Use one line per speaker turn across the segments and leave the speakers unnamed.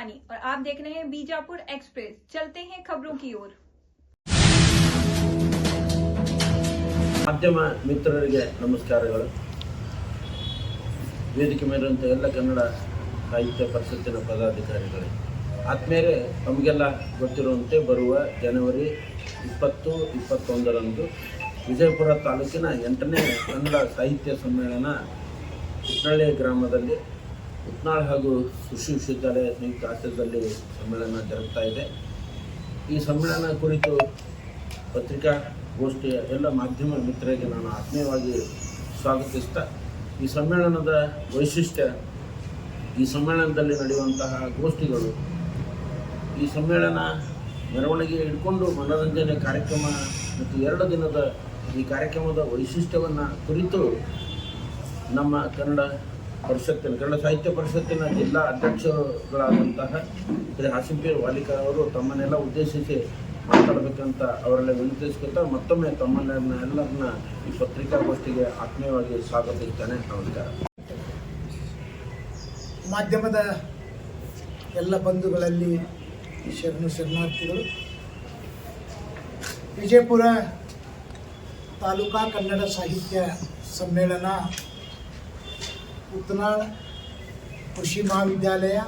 शिवानी और आप देख रहे हैं बीजापुर एक्सप्रेस चलते हैं खबरों की ओर
ಮಾಧ್ಯಮ ಮಿತ್ರರಿಗೆ ನಮಸ್ಕಾರಗಳು ವೇದಿಕೆ ಮೇಲಿರುವಂಥ ಎಲ್ಲ ಕನ್ನಡ ಸಾಹಿತ್ಯ ಪರಿಷತ್ತಿನ ಪದಾಧಿಕಾರಿಗಳೇ ಆದ್ಮೇಲೆ ನಮಗೆಲ್ಲ ಗೊತ್ತಿರುವಂತೆ ಬರುವ ಜನವರಿ ಇಪ್ಪತ್ತು ಇಪ್ಪತ್ತೊಂದರಂದು ವಿಜಯಪುರ ತಾಲೂಕಿನ ಎಂಟನೇ ಕನ್ನಡ ಸಾಹಿತ್ಯ ಸಮ್ಮೇಳನ ಉತ್ನಳ್ಳಿ ಗ್ರಾಮದಲ್ಲಿ ಉತ್ನಾಳ್ ಹಾಗೂ ಕೃಷಿ ವಿಶ್ವವಿದ್ಯಾಲಯ ಸಂಯುಕ್ತ ಆಶ್ರಯದಲ್ಲಿ ಸಮ್ಮೇಳನ ಜರುಗ್ತಾ ಇದೆ. ಈ ಸಮ್ಮೇಳನ ಕುರಿತು ಪತ್ರಿಕಾ ಗೋಷ್ಠಿಯ ಎಲ್ಲ ಮಾಧ್ಯಮ ಮಿತ್ರರಿಗೆ ನಾನು ಆತ್ಮೀಯವಾಗಿ ಸ್ವಾಗತಿಸ್ತಾ, ಈ ಸಮ್ಮೇಳನದ ವೈಶಿಷ್ಟ್ಯ, ಈ ಸಮ್ಮೇಳನದಲ್ಲಿ ನಡೆಯುವಂತಹ ಗೋಷ್ಠಿಗಳು, ಈ ಸಮ್ಮೇಳನ ಮೆರವಣಿಗೆ ಇಟ್ಕೊಂಡು ಮನೋರಂಜನೆ ಕಾರ್ಯಕ್ರಮ ಮತ್ತು ಎರಡು ದಿನದ ಈ ಕಾರ್ಯಕ್ರಮದ ವೈಶಿಷ್ಟ್ಯವನ್ನು ಕುರಿತು ನಮ್ಮ ಕನ್ನಡ ಪರಿಷತ್ತಿನ, ಕನ್ನಡ ಸಾಹಿತ್ಯ ಪರಿಷತ್ತಿನ ಜಿಲ್ಲಾ ಅಧ್ಯಕ್ಷರುಗಳಾದಂತಹ ಶ್ರೀ ಹಾಸಿಂಪೀರ್ ವಾಲಿಕರ್ ಅವರು ತಮ್ಮನ್ನೆಲ್ಲ ಉದ್ದೇಶಿಸಿ ಮಾತಾಡಬೇಕಂತ ಅವರೆಲ್ಲ ವಿನಂತಿಸ್ಕೊತ ಮತ್ತೊಮ್ಮೆ ತಮ್ಮನ್ನ ಎಲ್ಲರನ್ನ ಈ ಪತ್ರಿಕಾಗೋಷ್ಠಿಗೆ ಆತ್ಮೀಯವಾಗಿ ಸ್ವಾಗತಿಸ್ತಾನೆ ನಮಸ್ಕಾರ
ಮಾಧ್ಯಮದ ಎಲ್ಲ ಬಂಧುಗಳಲ್ಲಿ ಶರಣು ಶರಣಾರ್ಥಿಗಳು, ವಿಜಯಪುರ ತಾಲೂಕಾ ಕನ್ನಡ ಸಾಹಿತ್ಯ ಸಮ್ಮೇಳನ ಉತ್ತನಾಳ್ ಕೃಷಿ ಮಹಾವಿದ್ಯಾಲಯ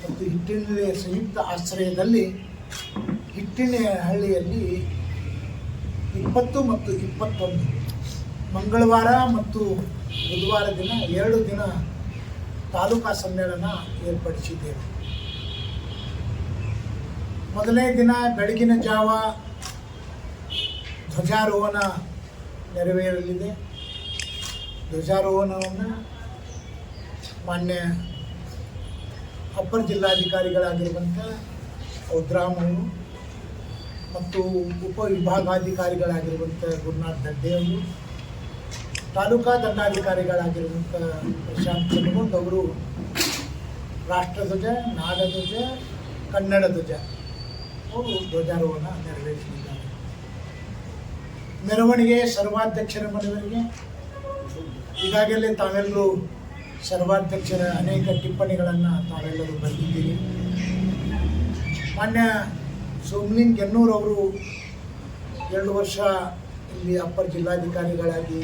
ಮತ್ತು ಹಿಟ್ಟಿನ ಸಂಯುಕ್ತ ಆಶ್ರಯದಲ್ಲಿ ಹಿಟ್ಟಿನಹಳ್ಳಿಯಲ್ಲಿ ಇಪ್ಪತ್ತು ಮತ್ತು ಇಪ್ಪತ್ತೊಂದು ಮಂಗಳವಾರ ಮತ್ತು ಬುಧವಾರ ದಿನ ಎರಡು ದಿನ ತಾಲೂಕಾ ಸಮ್ಮೇಳನ ಏರ್ಪಡಿಸಿದ್ದೇವೆ. ಮೊದಲನೇ ದಿನ ಬೆಳಗಿನ ಜಾವ ಧ್ವಜಾರೋಹಣ ನೆರವೇರಲಿದೆ. ಧ್ವಜಾರೋಹಣವನ್ನು ಮಾನ್ಯ ಅಪ್ಪರ್ ಜಿಲ್ಲಾಧಿಕಾರಿಗಳಾಗಿರುವಂಥ ರುದ್ರಾಮವರು ಮತ್ತು ಉಪವಿಭಾಗಾಧಿಕಾರಿಗಳಾಗಿರುವಂಥ ಗುರುನಾಥ್ ದಡ್ಡೆಯವರು ತಾಲೂಕಾ ದಂಡಾಧಿಕಾರಿಗಳಾಗಿರುವಂಥ ಪ್ರಶಾಂತ್ ಚಂದ್ರಗೊಂಡ್ ಅವರು ರಾಷ್ಟ್ರಧ್ವಜ ನಾಡಧ್ವಜ ಕನ್ನಡ ಧ್ವಜ, ಅವರು ಧ್ವಜಾರೋಹಣ ನೆರವೇರಿಸಲಿದ್ದಾರೆ ಮೆರವಣಿಗೆ ಸರ್ವಾಧ್ಯಕ್ಷರ ಮನವರಿಗೆ ಈಗಾಗಲೇ ತಾವೆಲ್ಲರೂ ಸರ್ವಾಧ್ಯಕ್ಷರ ಅನೇಕ ಟಿಪ್ಪಣಿಗಳನ್ನು ತಾವೆಲ್ಲರೂ ಬರೆದಿದ್ದೀರಿ. ಮಾನ್ಯ ಗೆನ್ನೂರ್ ಅವರು ಎರಡು ವರ್ಷ ಇಲ್ಲಿ ಅಪ್ಪರ್ ಜಿಲ್ಲಾಧಿಕಾರಿಗಳಾಗಿ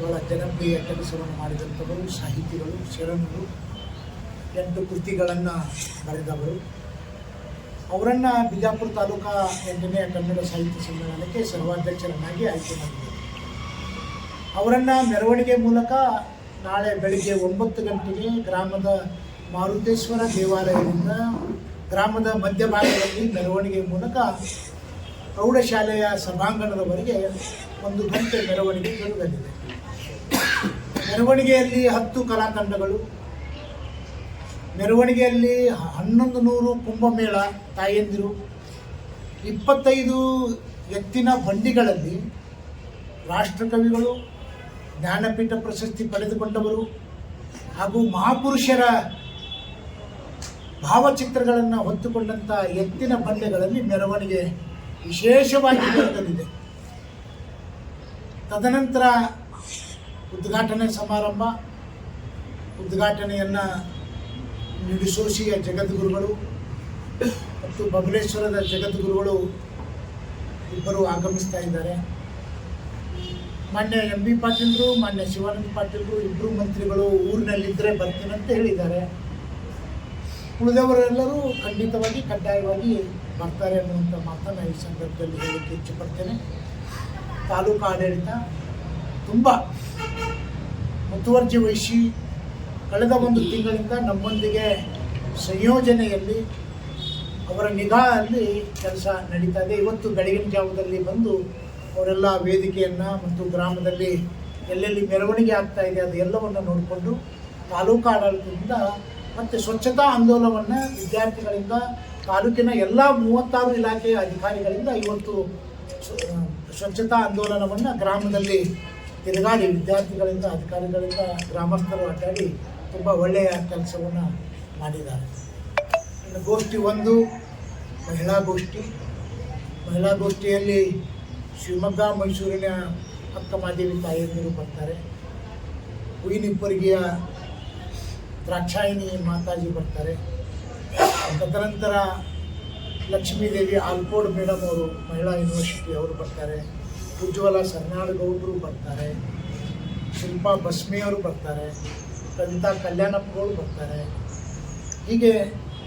ಬಹಳ ಜನಪ್ರಿಯ ಕೆಲಸವನ್ನು ಮಾಡಿದಂಥವರು, ಸಾಹಿತಿಗಳು, ಶರಣರು, ಎಂಟು ಕೃತಿಗಳನ್ನು ಬರೆದವರು. ಅವರನ್ನು ಬಿಜಾಪುರ ತಾಲೂಕಾ ಎಂಟನೇ ಕನ್ನಡ ಸಾಹಿತ್ಯ ಸಮ್ಮೇಳನಕ್ಕೆ ಸರ್ವಾಧ್ಯಕ್ಷರನ್ನಾಗಿ ಆಯ್ಕೆ ಮಾಡಿದರು. ಅವರನ್ನು ಮೆರವಣಿಗೆ ಮೂಲಕ ನಾಳೆ ಬೆಳಿಗ್ಗೆ ಒಂಬತ್ತು ಗಂಟೆಗೆ ಗ್ರಾಮದ ಮಾರುತೇಶ್ವರ ದೇವಾಲಯದಿಂದ ಗ್ರಾಮದ ಮಧ್ಯಭಾಗದಲ್ಲಿ ಮೆರವಣಿಗೆ ಮೂಲಕ ಪ್ರೌಢಶಾಲೆಯ ಸಭಾಂಗಣದವರೆಗೆ ಒಂದು ಗಂಟೆ ಮೆರವಣಿಗೆ ಜರುಗಲಿದೆ. ಮೆರವಣಿಗೆಯಲ್ಲಿ ಹತ್ತು ಕಲಾತಂಡಗಳು, ಮೆರವಣಿಗೆಯಲ್ಲಿ ಹನ್ನೊಂದು ನೂರು ಕುಂಭಮೇಳ ತಾಯಂದಿರು, ಇಪ್ಪತ್ತೈದು ಎತ್ತಿನ ಬಂಡಿಗಳಲ್ಲಿ ರಾಷ್ಟ್ರಕವಿಗಳು ಜ್ಞಾನಪೀಠ ಪ್ರಶಸ್ತಿ ಪಡೆದುಕೊಂಡವರು ಹಾಗೂ ಮಹಾಪುರುಷರ ಭಾವಚಿತ್ರಗಳನ್ನು ಹೊತ್ತುಕೊಂಡಂಥ ಎತ್ತಿನ ಬಂಡೆಗಳಲ್ಲಿ ಮೆರವಣಿಗೆ ವಿಶೇಷವಾಗಿ ಬರೆದಲಿದೆ ತದನಂತರ ಉದ್ಘಾಟನೆ ಸಮಾರಂಭ. ಉದ್ಘಾಟನೆಯನ್ನು ನಿಡಿಸೋಶಿಯ ಜಗದ್ಗುರುಗಳು ಮತ್ತು ಬಬಲೇಶ್ವರದ ಜಗದ್ಗುರುಗಳು ಇಬ್ಬರು ಆಗಮಿಸ್ತಾ ಇದ್ದಾರೆ. ಮಾನ್ಯ ಎಂ ಬಿ ಪಾಟೀಲ್ರು, ಮಾನ್ಯ ಶಿವಾನಂದ ಪಾಟೀಲ್ರು ಇಬ್ಬರು ಮಂತ್ರಿಗಳು ಊರಿನಲ್ಲಿದ್ದರೆ ಬರ್ತೀನಂತ ಹೇಳಿದ್ದಾರೆ. ಉಳಿದವರೆಲ್ಲರೂ ಖಂಡಿತವಾಗಿ ಕಡ್ಡಾಯವಾಗಿ ಬರ್ತಾರೆ ಅನ್ನುವಂಥ ಮಾತನ್ನು ಈ ಸಂದರ್ಭದಲ್ಲಿ ಹೇಳಕ್ಕೆ ಪಡ್ತೇನೆ ತಾಲೂಕು ಆಡಳಿತ ತುಂಬ ಮುತುವರ್ಜಿ ವಹಿಸಿ ಕಳೆದ ಒಂದು ತಿಂಗಳಿಂದ ನಮ್ಮೊಂದಿಗೆ ಸಂಯೋಜನೆಯಲ್ಲಿ, ಅವರ ನಿಗಾ ಅಲ್ಲಿ ಕೆಲಸ ನಡೀತಾ ಇದೆ. ಇವತ್ತು ಬೆಳಗಿನ ಜಾವದಲ್ಲಿ ಬಂದು ಅವರೆಲ್ಲ ವೇದಿಕೆಯನ್ನು ಮತ್ತು ಗ್ರಾಮದಲ್ಲಿ ಎಲ್ಲೆಲ್ಲಿ ಮೆರವಣಿಗೆ ಆಗ್ತಾ ಇದೆ ಅದು ಎಲ್ಲವನ್ನು ನೋಡಿಕೊಂಡು ತಾಲೂಕು ಆಡಳಿತದಿಂದ ಮತ್ತು ಸ್ವಚ್ಛತಾ ಆಂದೋಲನವನ್ನು ವಿದ್ಯಾರ್ಥಿಗಳಿಂದ ತಾಲೂಕಿನ ಎಲ್ಲ ಮೂವತ್ತಾರು ಇಲಾಖೆಯ ಅಧಿಕಾರಿಗಳಿಂದ ಇವತ್ತು ಸ್ವ- ಸ್ವಚ್ಛತಾ ಆಂದೋಲನವನ್ನು ಗ್ರಾಮದಲ್ಲಿ ತಿರುಗಾಡಿ ವಿದ್ಯಾರ್ಥಿಗಳಿಂದ, ಅಧಿಕಾರಿಗಳಿಂದ ಗ್ರಾಮಸ್ಥರು ಅಡ್ಡಾಡಿ ತುಂಬ ಒಳ್ಳೆಯ ಕೆಲಸವನ್ನು ಮಾಡಿದ್ದಾರೆ. ಇನ್ನು ಗೋಷ್ಠಿ ಒಂದು, ಮಹಿಳಾ ಗೋಷ್ಠಿ. ಮಹಿಳಾ ಗೋಷ್ಠಿಯಲ್ಲಿ ಶಿವಮೊಗ್ಗ, ಮೈಸೂರಿನ ಅಕ್ಕ ಮಾದೇವಿ ತಾಯಿಯಂದಿರು ಬರ್ತಾರೆ. ಹುಯಿನಿಪ್ಪರಿಗೆಯ ದ್ರಾಕ್ಷಾಯಿಣಿ ಮಾತಾಜಿ ಬರ್ತಾರೆ. ತದನಂತರ ಲಕ್ಷ್ಮೀದೇವಿ ಆಲ್ಕೋಡ್ ಮೇಡಮ್ ಅವರು, ಮಹಿಳಾ ಯೂನಿವರ್ಸಿಟಿ ಅವರು ಬರ್ತಾರೆ. ಉಜ್ವಲ ಸರ್ನಾಡಗೌಡರು ಬರ್ತಾರೆ. ಶಿಲ್ಪಾ ಬಸ್ಮಿಯವರು ಬರ್ತಾರೆ. ಕವಿತಾ ಕಲ್ಯಾಣಪ್ಪಗಳು ಬರ್ತಾರೆ. ಹೀಗೆ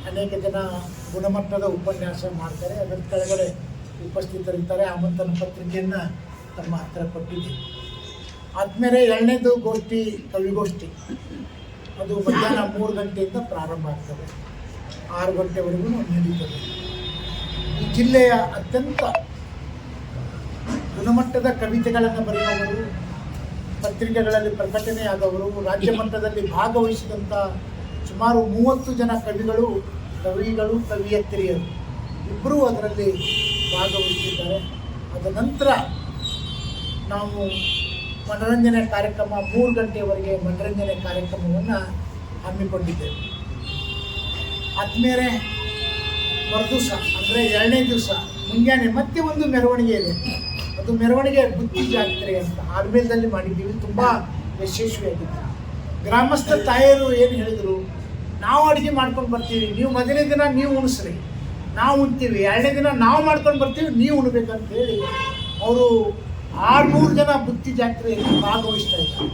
ಅನೇಕ ಜನ ಗುಣಮಟ್ಟದ ಉಪನ್ಯಾಸ ಮಾಡ್ತಾರೆ. ಅದರ ಕೆಳಗಡೆ ಉಪಸ್ಥಿತರಿರ್ತಾರೆ. ಆಮಂತ್ರಣ ಪತ್ರಿಕೆಯನ್ನು ತಮ್ಮ ಹತ್ತಿರ ಕೊಟ್ಟಿದ್ದೆ ಆದಮೇಲೆ ಎರಡನೇದು ಗೋಷ್ಠಿ, ಕವಿಗೋಷ್ಠಿ. ಅದು ಮಧ್ಯಾಹ್ನ ಮೂರು ಗಂಟೆಯಿಂದ ಪ್ರಾರಂಭ ಆಗ್ತದೆ. ಆರು ಗಂಟೆವರೆಗೂ ನಡೀತದೆ. ಈ ಜಿಲ್ಲೆಯ ಅತ್ಯಂತ ಗುಣಮಟ್ಟದ ಕವಿತೆಗಳನ್ನು ಬರೆಯುವವರು ಪತ್ರಿಕೆಗಳಲ್ಲಿ ಪ್ರಕಟಣೆಯಾದವರು, ರಾಜ್ಯ ಮಟ್ಟದಲ್ಲಿ ಭಾಗವಹಿಸಿದಂಥ ಸುಮಾರು ಮೂವತ್ತು ಜನ ಕವಿಗಳು ಕವಿಗಳು, ಕವಿಯತ್ರಿಯರು. ಇಬ್ಬರೂ ಅದರಲ್ಲಿ ಭಾಗವಹಿಸಿದ್ದಾರೆ. ಅದ ನಂತರ ನಾವು ಮನರಂಜನೆ ಕಾರ್ಯಕ್ರಮ ಮೂರು ಗಂಟೆಯವರೆಗೆ ಮನರಂಜನೆ ಕಾರ್ಯಕ್ರಮವನ್ನು ಹಮ್ಮಿಕೊಂಡಿದ್ದೇವೆ. ಆದ್ಮೇಲೆ ಮರುದಿವಸ, ಅಂದರೆ ಎರಡನೇ ದಿವಸ ಮುಂಜಾನೆ ಮತ್ತೆ ಒಂದು ಮೆರವಣಿಗೆ ಇದೆ. ಅದು ಮೆರವಣಿಗೆ ಬುದ್ಧಿ ಜಾತ್ರೆ ಅಂತ ಆರ್ಮೇಲ್ದಲ್ಲಿ ಮಾಡಿದ್ದೀವಿ. ತುಂಬ ಯಶಸ್ವಿಯಾಗಿತ್ತು ಗ್ರಾಮಸ್ಥ ತಾಯಿಯರು ಏನು ಹೇಳಿದರು, ನಾವು ಅಡುಗೆ ಮಾಡ್ಕೊಂಡು ಬರ್ತೀವಿ. ನೀವು ಮೊದಲನೇ ದಿನ ನೀವು ಉಣಿಸ್ರಿ. ನಾವು ಉಣ್ತೀವಿ. ಎರಡನೇ ದಿನ ನಾವು ಮಾಡ್ಕೊಂಡು ಬರ್ತೀವಿ ನೀವು ಉಣ್ಬೇಕಂತ ಹೇಳಿ ಅವರು ಆರುನೂರು ಜನ ಬುತ್ತಿ ಜಾತ್ರೆಯಲ್ಲಿ ಭಾಗವಹಿಸ್ತಾ ಇದ್ದಾರೆ.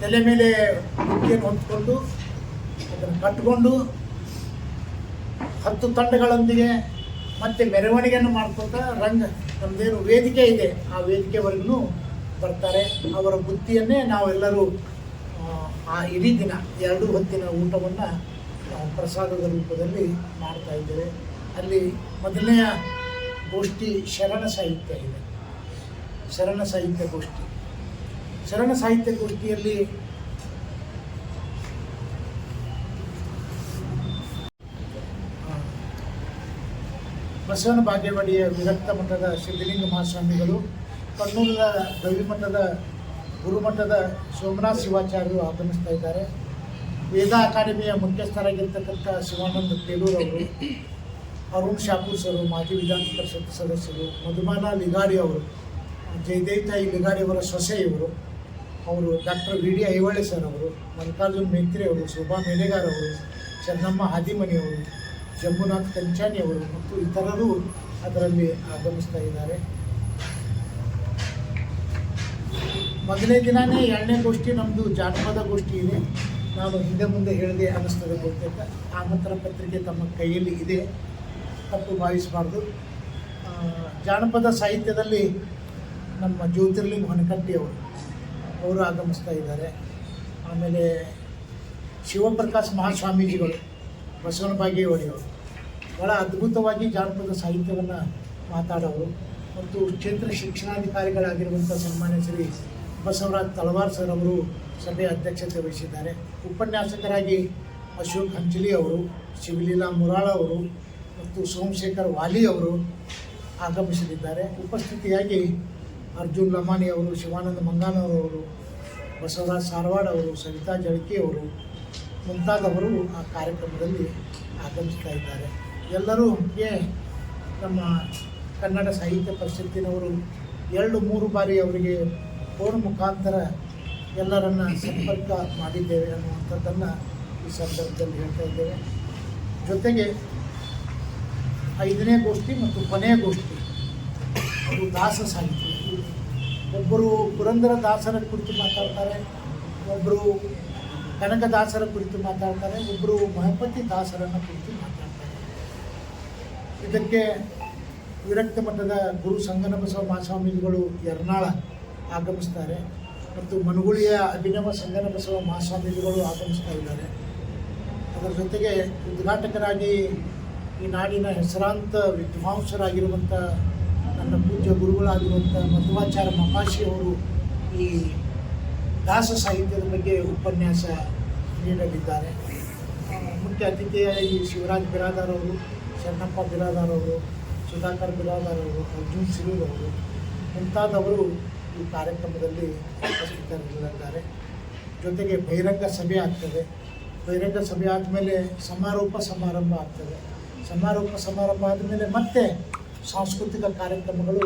ತಲೆ ಮೇಲೆ ಬುತ್ತಿಯನ್ನು ಹೊತ್ಕೊಂಡು ಅದನ್ನು ಕಟ್ಕೊಂಡು ಹತ್ತು ತಂಡಗಳೊಂದಿಗೆ ಮತ್ತೆ ಮೆರವಣಿಗೆಯನ್ನು ಮಾಡ್ಕೊತಾ ರಂಗ ನಮ್ಮದೇನು ವೇದಿಕೆ ಇದೆ ಆ ವೇದಿಕೆವರೆಗೂ ಬರ್ತಾರೆ. ಅವರ ಬುತ್ತಿಯನ್ನೇ ನಾವೆಲ್ಲರೂ ಆ, ಇಡೀ ದಿನ ಎರಡು ಹೊತ್ತಿನ ಊಟವನ್ನು ಪ್ರಸಾದದ ರೂಪದಲ್ಲಿ ಮಾಡ್ತಾ ಇದ್ದೇವೆ. ಅಲ್ಲಿ ಮೊದಲನೆಯ ಗೋಷ್ಠಿ ಶರಣ ಸಾಹಿತ್ಯ ಇದೆ. ಶರಣ ಸಾಹಿತ್ಯ ಗೋಷ್ಠಿ. ಶರಣ ಸಾಹಿತ್ಯ ಗೋಷ್ಠಿಯಲ್ಲಿ ಬಸವನ ಭಾಗ್ಯವಾಡಿಯ ವಿರಕ್ತ ಮಠದ ಸಿದ್ಧಲಿಂಗ ಮಹಾಸ್ವಾಮಿಗಳು, ಕಣ್ಣೂರಿನ ಗವಿಮಠದ ಗುರುಮಠದ ಸೋಮನಾಥ್ ಶಿವಾಚಾರ್ಯರು ಆಗಮಿಸ್ತಾ ಇದ್ದಾರೆ. ವೇದ ಅಕಾಡೆಮಿಯ ಮುಖ್ಯಸ್ಥರಾಗಿರ್ತಕ್ಕಂಥ ಶಿವಾನಂದ ಅವರು, ಅರುಣ್ ಶಾಪೂರ್ ಸರ್, ಮಾಜಿ ವಿಧಾನ ಪರಿಷತ್ ಸದಸ್ಯರು ಮಧುಮಾನ ಲಿಗಾಡಿ ಅವರು ಜಯದೇವ್ ತಾಯಿ ಲಿಗಾಡಿ ಅವರ ಸೊಸೆ ಇವರು, ಅವರು doctor V D Aihole sir ಅವರು, ಮಲ್ಲಿಕಾರ್ಜುನ್ ಮೇತ್ರಿ ಅವರು, ಶೋಭಾ ಮೇಲೆಗಾರ್ ಅವರು, ಚೆನ್ನಮ್ಮ ಹಾದಿಮನಿ ಅವರು ಜಂಬುನಾಥ್ ಕಂಚಾನಿ ಅವರು ಮತ್ತು ಇತರರು ಅದರಲ್ಲಿ ಆಗಮಿಸ್ತಾ ಇದ್ದಾರೆ. ಮೊದಲನೇ ದಿನವೇ ಎರಡನೇ ಗೋಷ್ಠಿ ನಮ್ಮದು ಜಾನಪದ ಗೋಷ್ಠಿ ಇದೆ. ನಾನು ಹಿಂದೆ ಮುಂದೆ ಹೇಳಿದೆ ಅನ್ನಿಸ್ತದೆ ಬಹುತೇಕ. ಆಮಂತ್ರ ಪತ್ರಿಕೆ ತಮ್ಮ ಕೈಯಲ್ಲಿ ಇದೆ. ತಪ್ಪು ಭಾವಿಸಬಾರ್ದು. ಜಾನಪದ ಸಾಹಿತ್ಯದಲ್ಲಿ ನಮ್ಮ ಜ್ಯೋತಿರ್ಲಿಂಗ ಹೊನಕಟ್ಟಿಯವರು ಅವರು ಆಗಮಿಸ್ತಾ ಇದ್ದಾರೆ. ಆಮೇಲೆ ಶಿವಪ್ರಕಾಶ್ ಮಹಾಸ್ವಾಮೀಜಿಗಳು, ಬಸವನ ಬಾಗೇವಾಡಿಯವರು ಭಾಳ ಅದ್ಭುತವಾಗಿ ಜಾನಪದ ಸಾಹಿತ್ಯವನ್ನು ಮಾತಾಡೋರು. ಮತ್ತು ಕ್ಷೇತ್ರ ಶಿಕ್ಷಣಾಧಿಕಾರಿಗಳಾಗಿರುವಂಥ ಸನ್ಮಾನ್ಯ ಶ್ರೀ ಬಸವರಾಜ್ ತಲವಾರ್ ಸರ್ ಅವರು ಸಭೆಯ ಅಧ್ಯಕ್ಷತೆ ವಹಿಸಿದ್ದಾರೆ. ಉಪನ್ಯಾಸಕರಾಗಿ ಅಶೋಕ್ ಹಂಚಲಿ ಅವರು, ಶಿವಲೀಲಾ ಮುರಾಳ ಅವರು ಮತ್ತು ಸೋಮಶೇಖರ್ ವಾಲಿ ಅವರು ಆಗಮಿಸಲಿದ್ದಾರೆ. ಉಪಸ್ಥಿತಿಯಾಗಿ ಅರ್ಜುನ್ ಲಮಾನಿ ಅವರು, ಶಿವಾನಂದ ಮಂಗಾನವರವರು ಬಸವರಾಜ್ ಸಾರವಾಡ್ ಅವರು, ಸವಿತಾ ಜಳಕಿ ಅವರು ಮುಂತಾದವರು ಆ ಕಾರ್ಯಕ್ರಮದಲ್ಲಿ ಆಗಮಿಸ್ತಾ ಇದ್ದಾರೆ. ಎಲ್ಲರೂ ನಮ್ಮ ಕನ್ನಡ ಸಾಹಿತ್ಯ ಪರಿಷತ್ತಿನವರು ಎರಡು ಮೂರು ಬಾರಿ ಅವರಿಗೆ ಫೋನ್ ಮುಖಾಂತರ ಎಲ್ಲರನ್ನ ಸಂಪರ್ಕ ಮಾಡಿದ್ದೇವೆ ಅನ್ನುವಂಥದ್ದನ್ನು ಈ ಸಂದರ್ಭದಲ್ಲಿ ಹೇಳ್ತಾ ಇದ್ದೇವೆ. ಜೊತೆಗೆ ಐದನೇ ಗೋಷ್ಠಿ ಮತ್ತು ಕೊನೆಯ ಗೋಷ್ಠಿ, ಅದು ದಾಸ ಸಾಹಿತ್ಯ. ಒಬ್ಬರು ಪುರಂದರ ದಾಸರ ಕುರಿತು ಮಾತಾಡ್ತಾರೆ ಒಬ್ಬರು ಕನಕದಾಸರ ಕುರಿತು ಮಾತಾಡ್ತಾರೆ ಒಬ್ಬರು ಮಹಪತಿ ದಾಸರನ್ನ ಕುರಿತು ಮಾತಾಡ್ತಾರೆ. ಇದಕ್ಕೆ ವಿರಕ್ತ ಮಠದ ಗುರು ಸಂಗನ ಬಸವ ಮಹಾಸ್ವಾಮಿಗಳು ಎರ್ನಾಳ ಆಗಮಿಸ್ತಾರೆ. ಮತ್ತು ಮನಗುಳಿಯ ಅಭಿನವ ಸಂಗನ ಬಸವ ಮಹಾಸ್ವಾಮಿಗಳು ಆಗಮಿಸ್ತಾ ಇದ್ದಾರೆ. ಅದರ ಜೊತೆಗೆ ಉದ್ಘಾಟಕರಾಗಿ ಈ ನಾಡಿನ ಹೆಸರಾಂತ ವಿದ್ವಾಂಸರಾಗಿರುವಂಥ ನನ್ನ ಪೂಜ್ಯ ಗುರುಗಳಾಗಿರುವಂಥ ಮಧ್ವಾಚಾರ್ಯ ಮಹಾಶಿ ಅವರು ಈ ದಾಸ ಸಾಹಿತ್ಯದ ಬಗ್ಗೆ ಉಪನ್ಯಾಸ ನೀಡಲಿದ್ದಾರೆ. ಮುಖ್ಯ ಅತಿಥಿಯಾಗಿ ಶಿವರಾಜ್ ಬಿರಾದಾರ್ ಅವರು, ಶರಣಪ್ಪ ಬಿರಾದಾರ್ ಅವರು, ಸುಧಾಕರ್ ಬಿರಾದಾರ್ ಅವರು, ಅರ್ಜುನ್ ಸಿರೂರ್ ಅವರು ಮುಂತಾದವರು ಈ ಕಾರ್ಯಕ್ರಮದಲ್ಲಿ ಉಪಸ್ಥಿತರಿರಲಿದ್ದಾರೆ ಜೊತೆಗೆ ಬಹಿರಂಗ ಸಭೆ ಆಗ್ತದೆ. ಬಹಿರಂಗ ಸಭೆ ಆದಮೇಲೆ ಸಮಾರೋಪ ಸಮಾರಂಭ ಆಗ್ತದೆ. ಸಮಾರೋಪ ಸಮಾರಂಭ ಆದಮೇಲೆ ಮತ್ತೆ ಸಾಂಸ್ಕೃತಿಕ ಕಾರ್ಯಕ್ರಮಗಳು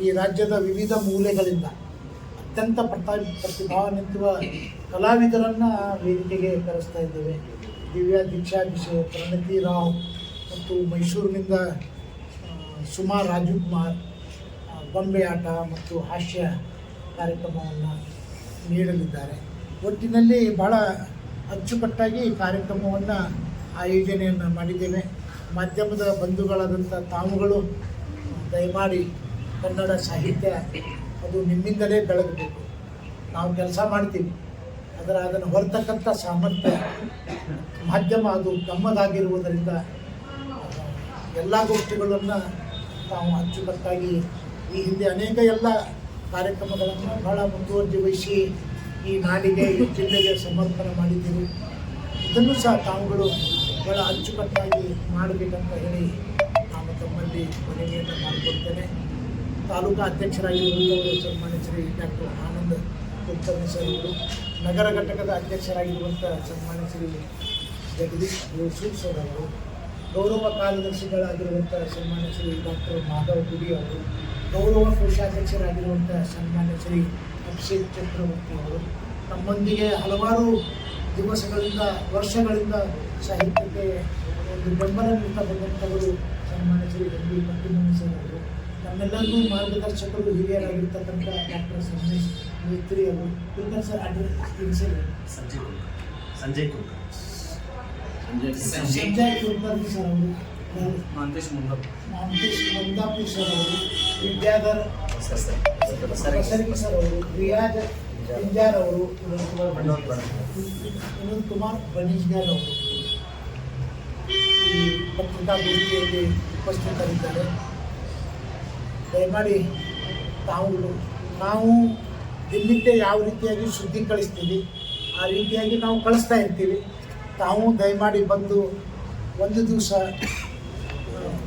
ಈ ರಾಜ್ಯದ ವಿವಿಧ ಮೂಲೆಗಳಿಂದ ಅತ್ಯಂತ ಪ್ರತಾ ಪ್ರತಿಭಾನ್ವಿತ ಕಲಾವಿದರನ್ನು ವೇದಿಕೆಗೆ ಕರೆಸ್ತಾ ಇದ್ದೇವೆ. ದಿವ್ಯಾ ದೀಕ್ಷಾಭಿಷೇಕ ಪ್ರಣತಿ ರಾವ್ ಮತ್ತು ಮೈಸೂರಿನಿಂದ ಸುಮಾರ್ ಸುಮಾ ರಾಜಕುಮಾರ್ ಆ, ಗೊಂಬೆ ಆಟ ಮತ್ತು ಹಾಸ್ಯ ಕಾರ್ಯಕ್ರಮವನ್ನು ನೀಡಲಿದ್ದಾರೆ. ಒಟ್ಟಿನಲ್ಲಿ ಭಾಳ ಅಚ್ಚುಕಟ್ಟಾಗಿ ಕಾರ್ಯಕ್ರಮವನ್ನು ಆಯೋಜನೆಯನ್ನು ಮಾಡಿದ್ದೇವೆ. ಮಾಧ್ಯಮದ ಬಂಧುಗಳಾದಂಥ ತಾವುಗಳು ದಯಮಾಡಿ ಕನ್ನಡ ಸಾಹಿತ್ಯ ಅದು ನಿಮ್ಮಿಂದಲೇ ಬೆಳಗಬೇಕು ನಾವು ಕೆಲಸ ಮಾಡ್ತೀವಿ. ಅದರ ಅದನ್ನು ಹೊರತಕ್ಕಂಥ ಸಾಮರ್ಥ್ಯ ಮಾಧ್ಯಮ ಅದು ನಮ್ಮದಾಗಿರುವುದರಿಂದ ಎಲ್ಲ ಗೋಷ್ಠಿಗಳನ್ನು ನಾವು ಅಚ್ಚುಕಟ್ಟಾಗಿ ಈ ಹಿಂದೆ ಅನೇಕ ಎಲ್ಲ ಕಾರ್ಯಕ್ರಮಗಳನ್ನು ಬಹಳ ಮುಂದುವರ್ಜಿ ವಹಿಸಿ ಈ ನಾಡಿಗೆ, ಈ ಜಿಲ್ಲೆಗೆ ಸಮರ್ಪಣೆ ಮಾಡಿದ್ದೀವಿ. ಇದನ್ನು ಸಹ ತಾವುಗಳು ಬಹಳ ಅಚ್ಚುಕಟ್ಟಾಗಿ ಮಾಡಬೇಕಂತ ಹೇಳಿ ನಾನು ತಮ್ಮಲ್ಲಿ ಮನವಿಯನ್ನು ಮಾಡಿಕೊಡ್ತೇನೆ ತಾಲೂಕಾ ಅಧ್ಯಕ್ಷರಾಗಿರುವಂಥವರು ಸನ್ಮಾನ್ಯ ಶ್ರೀ ಡಾಕ್ಟರ್ ಆನಂದ್ ಕುಲಕರ್ಣಿ ಸರ್ ಇವರು, ನಗರ ಘಟಕದ ಅಧ್ಯಕ್ಷರಾಗಿರುವಂಥ ಸನ್ಮಾನ್ಯ ಶ್ರೀ ಜಗದೀಶ್ ಯೂಸುಫ್ ಸರ್ ಅವರು, ಗೌರವ ಕಾರ್ಯದರ್ಶಿಗಳಾಗಿರುವಂಥ ಸನ್ಮಾನ್ಯ ಶ್ರೀ ಡಾಕ್ಟರ್ ಮಾಧವ್ ಗುಡಿ ಅವರು ಗೌರವ ಕೋಶಾಧ್ಯಕ್ಷರಾಗಿರುವಂಥ ಸನ್ಮಾನ್ಯ ಶ್ರೀ ಅಭಿಷೇಕ್ ಚಕ್ರವರ್ತಿ ಅವರು ನಮ್ಮೊಂದಿಗೆ ಹಲವಾರು ದಿವಸಗಳಿಂದ ವರ್ಷಗಳಿಂದ ಸಾಹಿತ್ಯಕ್ಕೆ ಒಂದು ಬೆಂಬಲ ನೀಡ್ತಾ ಬಂದಂಥವರು ಸನ್ಮಾನ್ಯ Shri M B Pattimani sir ಅವರು. ನಮ್ಮೆಲ್ಲರಿಗೂ ಮಾರ್ಗದರ್ಶಕರು ಹಿರಿಯರಾಗಿರ್ತಕ್ಕಂಥ ಡಾಕ್ಟರ್ ಸಂದೇಶ್ ಮೇತ್ರಿ ಅವರು. Kulkarni sir address sir.
Sanjay Kulkarni Sanjay ಕುಲ್ಕರ್
ಸಂಜಯ್
ಕುಲಕರ್ಣಿ ಸರ್ ಅವರು.
ಮಹಂತೇಶ್
ಮಂದಾಪುರ್ ಸರ್ ಅವರು. ವಿದ್ಯಾಧರ್
ಸರ್ ಸರ್
ಅವರು ರಿಯಾಜ್ ಇಂಜಾರ್ ಅವರು.
ವಿನೋದ್
ಕುಮಾರ್ ಬಣೀಜ್ಗಾರ್ ಅವರು. ಈ ಪತ್ರಿಕಾಗೋಷ್ಠಿಯಲ್ಲಿ ಉಪಸ್ಥಿತರಿದ್ದಾರೆ. ದಯಮಾಡಿ ತಾವು, ನಾವು ದಿನನಿತ್ಯ ಯಾವ ರೀತಿಯಾಗಿ ಸುದ್ದಿ ಕಳಿಸ್ತೀವಿ, ಆ ರೀತಿಯಾಗಿ ನಾವು ಕಳಿಸ್ತಾ ಇರ್ತೀವಿ. ತಾವು ದಯಮಾಡಿ ಬಂದು ಒಂದು ದಿವಸ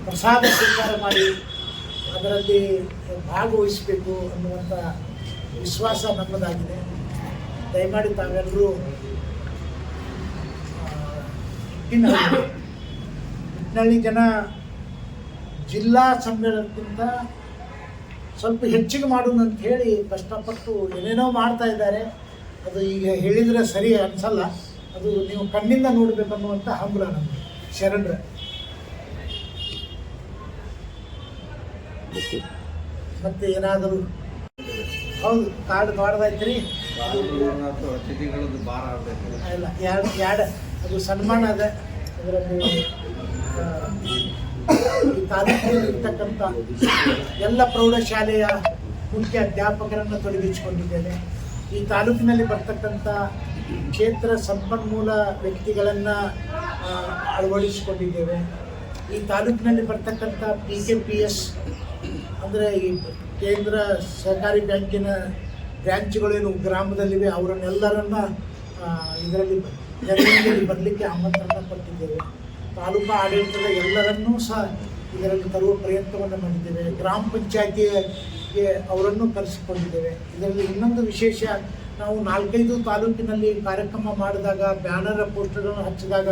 ಪ್ರಸಾದ ಸ್ವೀಕಾರ ಮಾಡಿ ಅದರಲ್ಲಿ ಭಾಗವಹಿಸಬೇಕು ಅನ್ನುವಂಥ ವಿಶ್ವಾಸ ನಮ್ಮದಾಗಿದೆ. ದಯಮಾಡಿ ತಾವೆಲ್ಲರೂ ಹಿಟ್ನಳ್ಳಿ ಜನ ಜಿಲ್ಲಾ ಸಮ್ಮೇಳನಕ್ಕಿಂತ ಸ್ವಲ್ಪ ಹೆಚ್ಚಿಗೆ ಮಾಡೋಣ ಅಂತ ಹೇಳಿ ಕಷ್ಟಪಟ್ಟು ಏನೇನೋ ಮಾಡ್ತಾ ಇದ್ದಾರೆ. ಅದು ಈಗ ಹೇಳಿದರೆ ಸರಿ ಅನ್ಸಲ್ಲ. ಅದು ನೀವು ಕಣ್ಣಿಂದ ನೋಡಬೇಕನ್ನುವಂಥ ಹಂಬಲ ನಮಗೆ, ಶರಣರ. ಮತ್ತೆ ಏನಾದರೂ ಹೌದು ಕಾರ್ಡ್ ದೊಡ್ಡದಾಯ್ತು
ಅತಿಥಿಗಳದ್ದು ಭಾರ ಆಗಬೇಕು.
ಇಲ್ಲ ಎರಡು ಎರಡು ಅದು ಸನ್ಮಾನ ಅದ ಅದರಲ್ಲಿ ತಾಲೂಕಿನಲ್ಲಿ ಇರ್ತಕ್ಕಂಥ ಎಲ್ಲ ಪ್ರೌಢಶಾಲೆಯ ಮುಖ್ಯ ಅಧ್ಯಾಪಕರನ್ನು ತೊಡಗಿಸಿಕೊಂಡಿದ್ದೇನೆ. ಈ ತಾಲೂಕಿನಲ್ಲಿ ಬರ್ತಕ್ಕಂಥ ಕ್ಷೇತ್ರ ಸಂಪನ್ಮೂಲ ವ್ಯಕ್ತಿಗಳನ್ನು ಅಳವಡಿಸಿಕೊಂಡಿದ್ದೇವೆ. ಈ ತಾಲೂಕಿನಲ್ಲಿ ಬರ್ತಕ್ಕಂಥ ಪಿ ಕೆ ಪಿ ಎಸ್ ಅಂದರೆ ಈ ಕೇಂದ್ರ ಸಹಕಾರಿ ಬ್ಯಾಂಕಿನ ಬ್ರ್ಯಾಂಚ್ಗಳೇನು ಗ್ರಾಮದಲ್ಲಿವೆ, ಅವರನ್ನೆಲ್ಲರನ್ನ ಇದರಲ್ಲಿ ಜನರಲ್ಲಿ ಬರಲಿಕ್ಕೆ ಆಮಂತ್ರಣ ಕೊಟ್ಟಿದ್ದೇವೆ. ತಾಲೂಕು ಆಡಳಿತದ ಎಲ್ಲರನ್ನೂ ಸಹ ಇದರಲ್ಲಿ ತರುವ ಪ್ರಯತ್ನವನ್ನು ಮಾಡಿದ್ದೇವೆ. ಗ್ರಾಮ ಪಂಚಾಯತಿಗೆ ಅವರನ್ನು ಕರೆಸಿಕೊಂಡಿದ್ದೇವೆ. ಇದರಲ್ಲಿ ಇನ್ನೊಂದು ವಿಶೇಷ, ನಾವು ನಾಲ್ಕೈದು ತಾಲೂಕಿನಲ್ಲಿ ಕಾರ್ಯಕ್ರಮ ಮಾಡಿದಾಗ ಬ್ಯಾನರ್ ಪೋಸ್ಟರ್ಗಳನ್ನು ಹಚ್ಚಿದಾಗ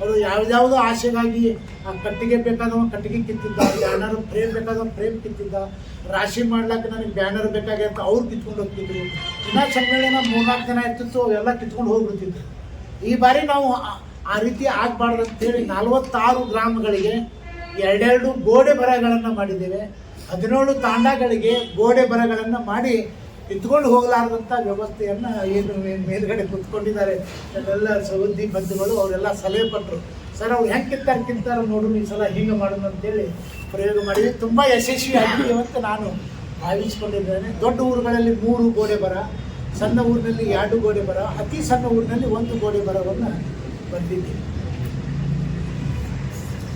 ಅವರು ಯಾವ್ದಾವುದೋ ಆಸೆಗಾಗಿ ಆ ಕಟ್ಟಿಗೆ ಬೇಕಾದವ ಕಟ್ಟಿಗೆ ಕಿತ್ತಿದ್ದ, ಬ್ಯಾನರ್ ಫ್ರೇಮ್ ಬೇಕಾದವ ಫ್ರೇಮ್ ಕಿತ್ತಿದ್ದ, ರಾಶಿ ಮಾಡ್ಲಿಕ್ಕೆ ನನಗೆ ಬ್ಯಾನರ್ ಬೇಕಾಗಿ ಅಂತ ಅವ್ರು ಕಿತ್ಕೊಂಡು ಹೋಗ್ತಿದ್ರು. ಇನ್ನ ಸಮ್ಮೇಳನ ಮೂರ್ನಾಲ್ಕು ಜನ ಇರ್ತಿತ್ತು, ಅವೆಲ್ಲ ಕಿತ್ಕೊಂಡು ಹೋಗ್ಬಿಡ್ತಿದ್ರು. ಈ ಬಾರಿ ನಾವು ಆ- ಆ ರೀತಿ ಆಗಬಾರ್ದು ಅಂತೇಳಿ ನಲ್ವತ್ತಾರು ಗ್ರಾಮಗಳಿಗೆ ಎರಡೆರಡು ಗೋಡೆ ಬರಗಳನ್ನು ಮಾಡಿದ್ದೇವೆ. ಹದಿನೇಳು ತಾಂಡಗಳಿಗೆ ಗೋಡೆ ಬರಗಳನ್ನು ಮಾಡಿ ಕಿತ್ಕೊಂಡು ಹೋಗಲಾರದಂಥ ವ್ಯವಸ್ಥೆಯನ್ನು ಏನು ಮೇಲ್ಗಡೆ ಕುತ್ಕೊಂಡಿದ್ದಾರೆ. ಎಲ್ಲ ಸೌದಿ ಬಂಧುಗಳು ಅವರೆಲ್ಲ ಸಲಹೆ ಪಟ್ಟರು ಸರ್ ಅವ್ರು ಹೆಂಗೆ ಕಿತ್ತಾರೆ ಕಿತ್ತಾರ ನೋಡು ಈ ಸಲ ಹಿಂಗೆ ಮಾಡೋಣ ಅಂತೇಳಿ ಪ್ರಯೋಗ ಮಾಡಿದ್ವಿ ತುಂಬ ಯಶಸ್ವಿಯಾಗಿ ಇವತ್ತು ನಾನು ಭಾವಿಸ್ಕೊಂಡಿದ್ದೇನೆ. ದೊಡ್ಡ ಊರುಗಳಲ್ಲಿ ಮೂರು ಗೋಡೆ ಬರ ಸಣ್ಣ ಊರಿನಲ್ಲಿ ಎರಡು ಗೋಡೆ ಬರ ಅತಿ ಸಣ್ಣ ಊರಿನಲ್ಲಿ ಒಂದು ಗೋಡೆ ಬರವನ್ನು ಬಂದಿದ್ದೆ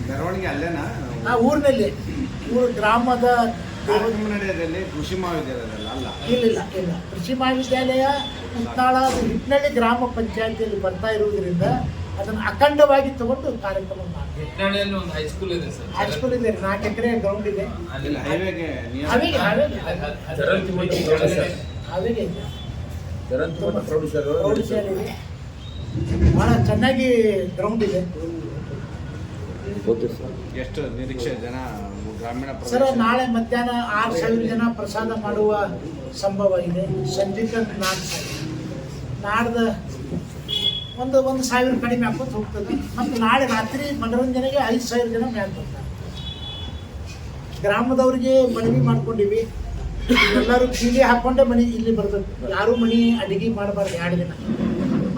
ಮೆರವಣಿಗೆ ಅಲ್ಲೇನಾ?
ಆ ಊರಿನಲ್ಲಿ ಊರು ಗ್ರಾಮದ
ಕೃಷಿ ಮಹಾವಿದ್ಯಾಲಯದಲ್ಲ ಅಲ್ಲ?
ಇಲ್ಲ ಇಲ್ಲ ಕೃಷಿ ಮಹಾವಿದ್ಯಾಲಯ ಮುತ್ನಾಳ ಹಿಟ್ನಳ್ಳಿ ಗ್ರಾಮ ಪಂಚಾಯತಿಯಲ್ಲಿ ಬರ್ತಾ ಇರುವುದರಿಂದ ಅದನ್ನು ಅಖಂಡವಾಗಿ ತಗೊಂಡು ಕಾರ್ಯಕ್ರಮ ಮಾಡ್ತೀವಿ.
ಒಂದು ಹೈಸ್ಕೂಲ್ ಇದೆ ಸರ್.
ಹೈಸ್ಕೂಲ್ ಇದೆ ನಾಲ್ಕು ಎಕರೆ ಗ್ರೌಂಡ್
ಹೈವೇಗೆ
ಹಾವೇಗೆ
ಪ್ರೌಢಶಾಲೆ
ಇದೆ ಭಾಳ ಚೆನ್ನಾಗಿ ಗ್ರೌಂಡ್ ಇದೆ.
ಎಷ್ಟು ನಿರೀಕ್ಷೆ ಜನ ಗ್ರಾಮೀಣ
ಸರ್ ನಾಳೆ ಮಧ್ಯಾಹ್ನ ಆರು ಸಾವಿರ ಜನ ಪ್ರಸಾದ ಮಾಡುವ ಸಂಭವ ಇದೆ. ಸಂಜೆ ನಾಲ್ಕು ನಾಡ್ದ ನಾಡ್ದು ಒಂದು ಒಂದು ಸಾವಿರ ಕಡಿಮೆ ಹಾಕೋದು ಹೋಗ್ತದೆ. ಮತ್ತು ನಾಳೆ ರಾತ್ರಿ ಮನೋರಂಜನೆಗೆ ಐದು ಸಾವಿರ ಜನ ಮ್ಯಾಲೆ ಬರ್ತಾರೆ. ಗ್ರಾಮದವ್ರಿಗೆ ಮನವಿ ಮಾಡ್ಕೊಂಡಿವಿ. ಎಲ್ಲರೂ ಕೀಲಿ ಹಾಕೊಂಡೆ ಮನೆ ಇಲ್ಲಿ ಬರ್ತದೆ. ಯಾರು ಮನೆ ಅಡಿಗೆ ಮಾಡಬಾರ್ದು ಎರಡು ದಿನ.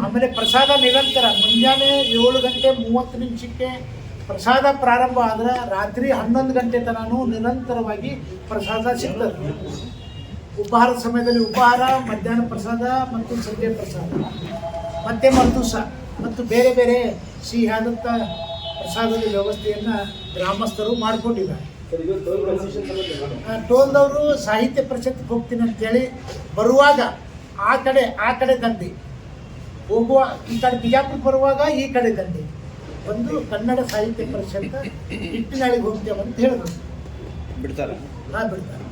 ಆಮೇಲೆ ಪ್ರಸಾದ ನಿರಂತರ. ಮುಂಜಾನೆ ಏಳು ಗಂಟೆ ಮೂವತ್ತು ನಿಮಿಷಕ್ಕೆ ಪ್ರಸಾದ ಪ್ರಾರಂಭ ಆದ್ರೆ ರಾತ್ರಿ ಹನ್ನೊಂದು ಗಂಟೆ ತನೂ ನಿರಂತರವಾಗಿ ಪ್ರಸಾದ ಸಿಗ್ತದೆ. ಉಪಹಾರದ ಸಮಯದಲ್ಲಿ ಉಪಹಾರ, ಮಧ್ಯಾಹ್ನ ಪ್ರಸಾದ ಮತ್ತು ಸಂಜೆ ಪ್ರಸಾದ. ಮತ್ತೆ ಸಹ ಮತ್ತು ಬೇರೆ ಬೇರೆ ಸಿಹಿಯಾದಂಥ ಪ್ರಸಾದದ ವ್ಯವಸ್ಥೆಯನ್ನು ಗ್ರಾಮಸ್ಥರು ಮಾಡಿಕೊಂಡಿದ್ದಾರೆ. ಟೋಲ್ದವರು ಸಾಹಿತ್ಯ ಪರಿಷತ್ಗೆ ಹೋಗ್ತೀನಿ ಅಂತೇಳಿ ಬರುವಾಗ ಆ ಕಡೆ ಆ ಕಡೆ ದಂಡಿ ಹೋಗುವ, ಈ ಕಡೆ ಬಿಜಾಪುರ ಬರುವಾಗ ಈ ಕಡೆ ದಂಡಿ ಒಂದು ಕನ್ನಡ ಸಾಹಿತ್ಯ ಪರಿಷತ್ ಇಟ್ಟಿನಾಳಿಗೆ ಹೋಗ್ತೇವೆ ಅಂತ ಹೇಳಿದ್ರು.
ಬಿಡ್ತಾರೆ?
ಹಾ ಬಿಡ್ತಾರೆ.